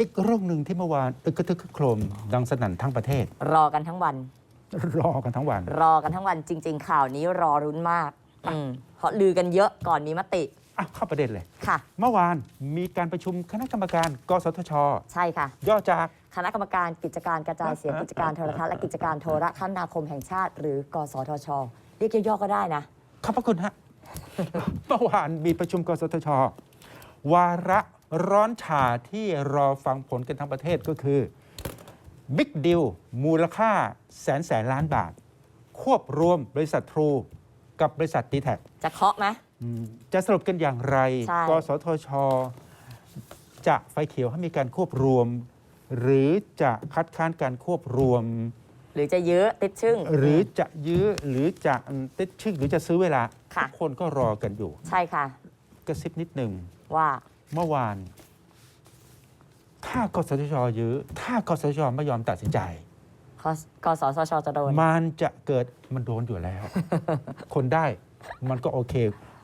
อีกเรื่องหนึ่งที่เมื่อวานตึกกระทึกครึกโครมดังสนั่นทั้งประเทศ รอกันทั้งวัน รอกันทั้งวัน รอกันทั้งวันจริง ๆ ข่าวนี้รอรุ้นมากอืมเพราะลือกันเยอะก่อนมีมติอะเข้าประเด็นเลย ค่ะ เมื่อวานมีการประชุมคณะกรรมการ กสทช ใช่ค่ะ ย่อจาก คณะกรรมการกิจการกระจายเสียงกิจการโทรทัศน์และกิจการโทรคมนาคมแห่งชาติ หรือกสทช เรียกย่อๆก็ได้นะ ขอบพระคุณฮะ เมื่อวานมีประชุมกสทช วาระ ร้อนฉาที่รอฟังผลกันทั้งประเทศก็คือบิ๊กดิวมูลค่าแสนแสนล้านบาท ควบรวมบริษัททรูกับบริษัทดีแท็จะเคาะไหม จะสรุปกันอย่างไร ใช่ กสทช จะไฟเขียวให้มีการควบรวม หรือจะคัดค้านการควบรวม หรือจะยื้อติดชึ่ง หรือจะยื้อหรือจะติดชึกหรือจะซื้อเวลาค่ะ ทุกคนก็รอกันอยู่ ใช่ค่ะ กระซิบนิดหนึ่งว่า เมื่อวาน ถ้ากสทชยื้อ ถ้ากสทชไม่ยอมตัดสินใจกกสทชจะโดน มันจะเกิดมันโดนอยู่แล้ว คนได้มันก็โอเค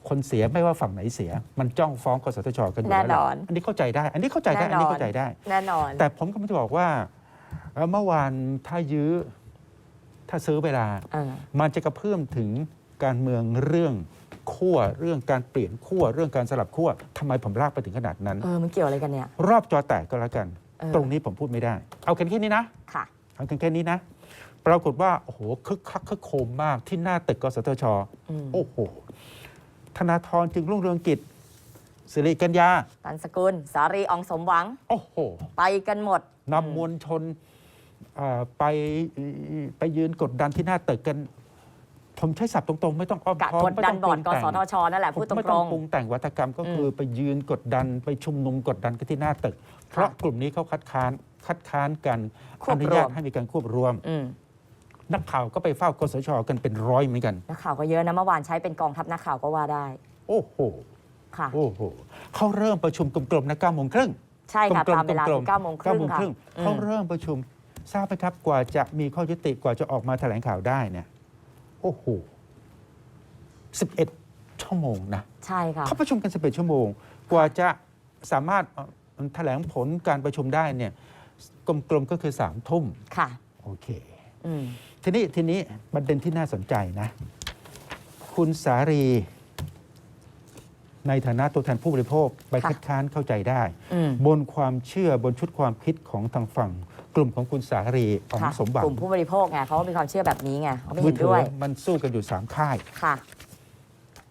คนเสียไม่ว่าฝั่งไหนเสีย มันจ้องฟ้องกสทชกันอยู่แล้วแน่นอน อันนี้เข้าใจได้ อันนี้เข้าใจได้แน่อันนอนนี้เข้าใจได้ แน่นอน แต่ผมก็ไม่จะบอกว่าเอ่อเมื่อวานถ้ายื้อ ถ้าซื้อเวลา เออมันจะกระเพื่อมถึงการเมืองเรื่อง ขั้วเรื่องการเปลี่ยนขั้วเรื่องการสลับขั้วทำไมผมลากไปถึงขนาดนั้น เออมันเกี่ยวอะไรกันเนี่ย รอบจอแตกก็แล้วกัน เออ ตรงนี้ผมพูดไม่ได้ เอากันแค่นี้นะ ค่ะ เอากันแค่นี้นะ ปรากฏว่าโอ้โหคึกคักคึกโคมมากที่หน้าตึกกสทช อืมโอ้โห ธนาธรจึงรุ่งเรืองกิจสิริกัญญา ตันสกุล สารีอองสมหวัง โอ้โห ไปกันหมด นำมวลชนเอ่อไปไปยืนกดดันที่หน้าตึกกัน ผมใช้ศัพท์ตรงๆ ไม่ต้องอ้อมกะค้อมกดไม่ดัต้นองบอร์ดปกรุงสแต่งทชนั่นแหละพูดตไม่ต้องรงปรุงแต่งวัฒกรรมก็คืออไปยืนกดดันไปชุมนุมกดดันกันที่หน้าตึก เพราะกลุ่มนี้เขาคัดค้านคัดค้านกันควอบรวมนุญาตให้มีการควบรวม ๆอืมนักข่าวก็ไปเฝ้ากสชกันเป็นร้อยเหมือนกัน นักข่าวก็เยอะนะเมื่อวานใช้เป็นกองทัพนักข่าวก็ว่าได้โอ้โหค่ะ โอ้โหเขาเริ่มประชุมกลมๆนะเก้าโมงครึ่ง ใช่ค่ะกลตามเวลาๆคือเก้าโมงคเก้ารึ่งโมงค่ะครึ่งอืเขามเริ่มประชุม ทราบไหมครับกว่าจะมีข้อยุติกว่าจะออกมาแถลงข่าวได้เนี่ยโอ้โหสิบเอ็ดชั่วโมงนะใช่ค่ะเขาประชุมกัน 11 ชั่วโมง กว่าจะสามารถเอ่อแถลงผลการประชุมได้เนี่ยกลมๆก็คือสามทุ่มค่ะโอเคอืมทีนี้ทีนี้ประเด็นที่น่าสนใจนะ คุณสารีในฐานะตัวแทนผู้บริโภค ไปค่ะคัดค้านเข้าใจได้อืมบนความเชื่อบนชุดความคิดของทางฝั่ง กลุ่มของคุณสารีของค่ะสมบัติกลุ่มผู้บริโภคไงเขาก็มีความเชื่อแบบนี้ไงเขาไม่มืเห็นถืด้วยมันสู้กันอยู่สามค่าย ค่ะ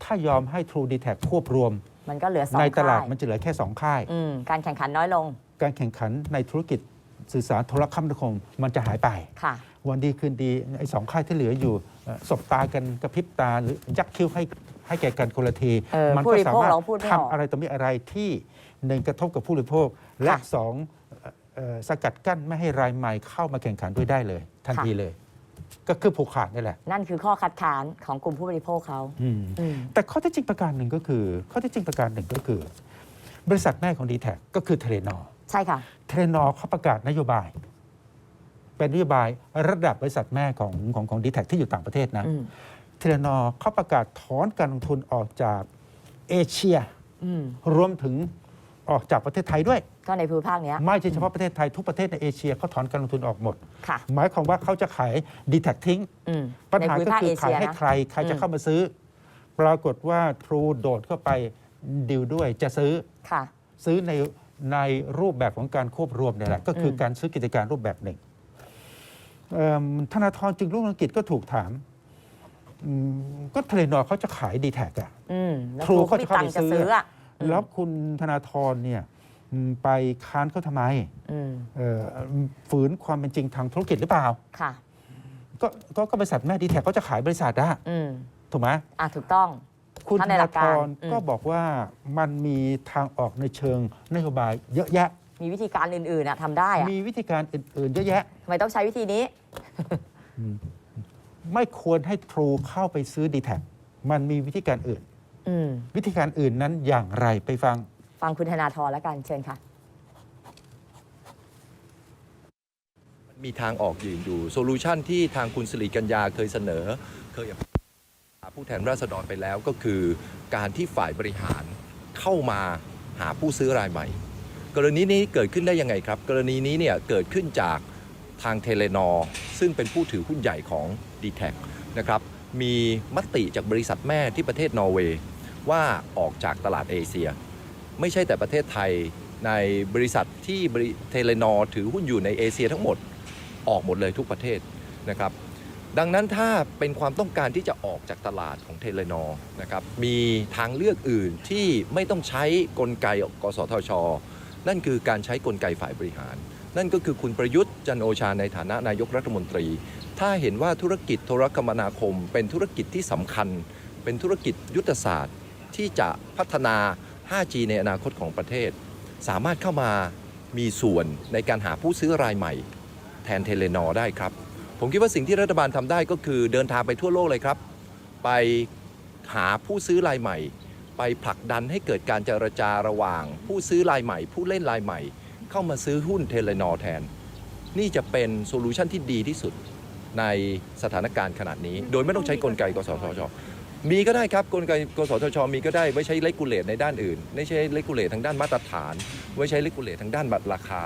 ถ้ายอมให้ True d e t a c ควบรวม มันก็เหลือสองในตลาดค่ยมันจะเหลือแค่สองค่าย อืมการแข่งขันน้อยลงการแข่งขันในธุรกิจสื่อสารโทรคมนาคมมันจะหายไป ค่ะ วันดีคืนดีไอ้สองค่ายที่เหลืออยู่เอ่อสบตากันกระพริบตาหรือยักคิ้วให้ให้แก่กันคนละที เออมัผู้บก็ริสาโภคมารถเราพูดไม่ออกทำอะไรต่อมีอะไรที่หนึ่งกระทบกับผู้บริโภค และค่ะ สองเอ่อเอ่อ สกัดกั้นไม่ให้รายใหม่เข้ามาแข่งขันด้วยได้เลย ทันค่ะทีเลย ก็คือผูกขาดนี่แหละ นั่นคือข้อคัดค้านของกลุ่มผู้บริโภคเขาอืมอืมแต่ข้อเที่จริงประการหนึ่งก็คือ ข้อเที่จริงประการหนึ่งก็คือ บริษัทแม่ของดีแท็ก็คือเทเลนอใช่ค่ะเทเลนอเขาประกาศนโยบาย เป็นนโยบายระดับบริษัทแม่ของของของดีแท็ที่อยู่ต่างประเทศนะอืมเทเลนอเขาประกาศถอนการลงทุนออกจากเอเชียอืมรวมถึง ออกจากประเทศไทยด้วย ก็ในภูมิภาคเนี้ย ไม่ใช่เฉพาะประเทศไทยทุกประเทศในเอเชียเขาถอนการลงทุนออกหมด ค่ะหมายความว่าเขาจะขายดีแท็ทิ้ง อืมปัญในหาภูมิก็ภาคคือเอขายเชียให้นะ ใคร ใครจะอืม เข้ามาซื้อ ปรากฏว่าทรูโดดเข้าไปดิวด้วยจะซื้อค่ะ ซื้อในในรูปแบบของการควบรวมเนี่ยแหละก็คืออมการซื้อกิจการรูปแบบหนึ่งเอิ่มธนาธรจึงรุ่งเรืองกิจก็ถูกถามอืมก็เทเลนอเขาจะขายดีแท็กอะ อืมแล้วครูครูเขาก็จะมีเข้าตังไปค์จะซื้อ ซื้ออะอืม แล้วคุณธนาธรเนี่ยอืมไปค้านเขาทำไมอืมเอ่อฝืนความเป็นจริงทางธุรกิจหรือเปล่าค่ะก็ก็ก็บริษัทแม่ดีแท็กเขาจะขายบริษัทอะอืมถูกไหมอะถูกต้องคุณถ้าธในหลันากธการรอืมก็บอกว่ามันมีทางออกในเชิงนโยบายเยอะแยะ มีวิธีการอื่นๆอะทำได้อะมีวิธีการอื่นๆ เยอะแยะทำไมต้องใช้วิธีนี้ ไม่ควรให้ทรูเข้าไปซื้อดีแท็มันมีวิธีการอื่น อืมวิธีการอื่นนั้นอย่างไรไปฟัง ฟังคุณธนาธรแล้วกันเชิญค่ะ มีทางออกอยู่อยู่โซลูชันที่ทางคุณสิริกัญญาเคยเสนอ เคยหาผู้แทนราษฎรไปแล้วก็คือ การที่ฝ่ายบริหารเข้ามาหาผู้ซื้อรายใหม่ กรณีนี้เกิดขึ้นได้ยังไงครับ กรณีนี้เนี่ยเกิดขึ้นจากทางเทเลนอซึ่งเป็นผู้ถือหุ้นใหญ่ของ d t แทนะครับมีมติจากบริษัทแม่ที่ประเทศนอร์เวย์ ว่าออกจากตลาดเอเชีย ไม่ใช่แต่ประเทศไทยในบริษัทที่เทเลนอถือหุ้นอยู่ในเอเชียทั้งหมดออกหมดเลยทุกประเทศนะครับดังนั้นถ้าเป็นความต้องการที่จะออกจากตลาดของเทเลนอนะครับมีทางเลือกอื่นที่ไม่ต้องใช้กลไกกสทช นั่นคือการใช้กลไกฝ่ายบริหาร นั่นก็คือคุณประยุทธ์จันโอชาในฐานะนายกรัฐมนตรี ถ้าเห็นว่าธุรกิจโทรคมนาคม เป็นธุรกิจที่สำคัญ เป็นธุรกิจยุทธศาสตร์ ที่จะพัฒนา 5G ในอนาคตของประเทศ สามารถเข้ามามีส่วนในการหาผู้ซื้อรายใหม่ แทนเทเลนอได้ครับ ผมคิดว่าสิ่งที่รัฐบาลทำได้ก็คือเดินทางไปทั่วโลกเลยครับ ไปหาผู้ซื้อรายใหม่ ไปผลักดันให้เกิดการเจรจาระหว่าง ผู้ซื้อรายใหม่ ผู้เล่นรายใหม่ เข้ามาซื้อหุ้นเทเลนอแทน นี่จะเป็นโซลูชันที่ดีที่สุดในสถานการณ์ขนาดนี้ โดยไม่ต้องใช้กลไกกสทช มีก็ได้ครับกลไกกสทช มีก็ได้ไว้ใช้เลกูเลตในด้านอื่น ไม่ใช่เลกูเลตทางด้านมาตรฐาน ไว้ใช้เลกูเลตทางด้านบัตรราคา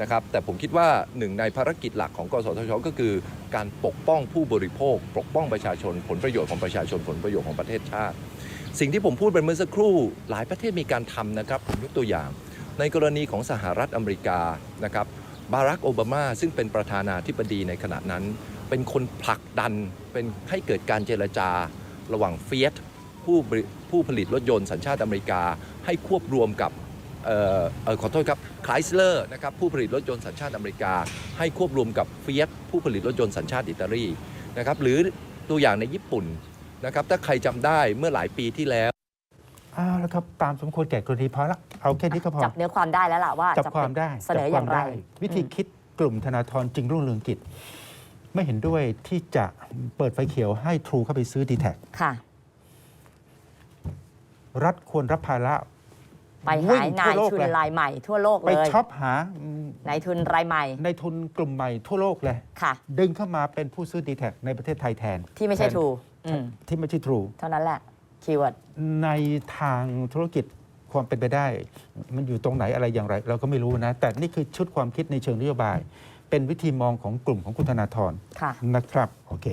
นะครับแต่ผมคิดว่าหนึ่งในภารกิจหลักของกสทช ก็คือ การปกป้องผู้บริโภค ปกป้องประชาชน ผลประโยชน์ของประชาชนผลประโยชน์ของประเทศชาติ สิ่งที่ผมพูดไปเมื่อสักครู่ หลายประเทศมีการทำนะครับผมยกตัวอย่าง ในกรณีของสหรัฐอเมริกานะครับบารักโอบามาซึ่งเป็นประธานาธิบดีในขณะนั้น เป็นคนผลักดันเป็นให้เกิดการเจรจา ระหว่างเฟียสผู้บริผู้ผลิตรถยนต์สัญชาติอเมริกา ให้ควบรวมกับเอ่อเอ่อขอโทษครับค h ล s เลอร์นะครับผู้ผลิตรถยนต์สัญชาติอเมริกา ให้ควบรวมกับเฟียสผู้ผลิตรถยนต์สัญชาติอิตาลีนะครับหรือตัวอย่างในญี่ปุ่นนะครับถ้าใครจำได้เมื่อหลายปีที่แล้วอ้าวแล้วครับตามสมควรแก่กรณีพอละเอาแค่นี้ก็พอจับเนื้อความได้แล้วล่ะว่าจับจะความได้เสนออย่างไรจับควมด้วิธีคิดกลุ่มธนาธรจึงรุ่งเรืองกิจ ไม่เห็นด้วยที่จะเปิดไฟเขียวให้ทรูเข้าไปซื้อดีแท็ค่ะ รัฐควรรับภาระไปวิ่หางนาทั่ยวโลกทุนเลยรายใหม่ ทั่วโลกไปเลยช็อปหาอืมนายทุนรายใหม่ในทุนกลุ่มใหม่ทั่วโลกเลย ค่ะ ดึงเข้ามาเป็นผู้ซื้อดีแท็ในประเทศไทยแทนที่ไม่ใช่แทนทรูอืมที่ไม่ใช่ทรู เท่านั้นแหละคีย์เวิร์ด ในทางธุรกิจความเป็นไปได้ มันอยู่ตรงไหนอะไรอย่างไร เราก็ไม่รู้นะ แต่นี่คือชุดความคิดในเชิงนโยบาย เป็นวิธีมองของกลุ่มของคุณธนาธรค่ะนะครับโอเค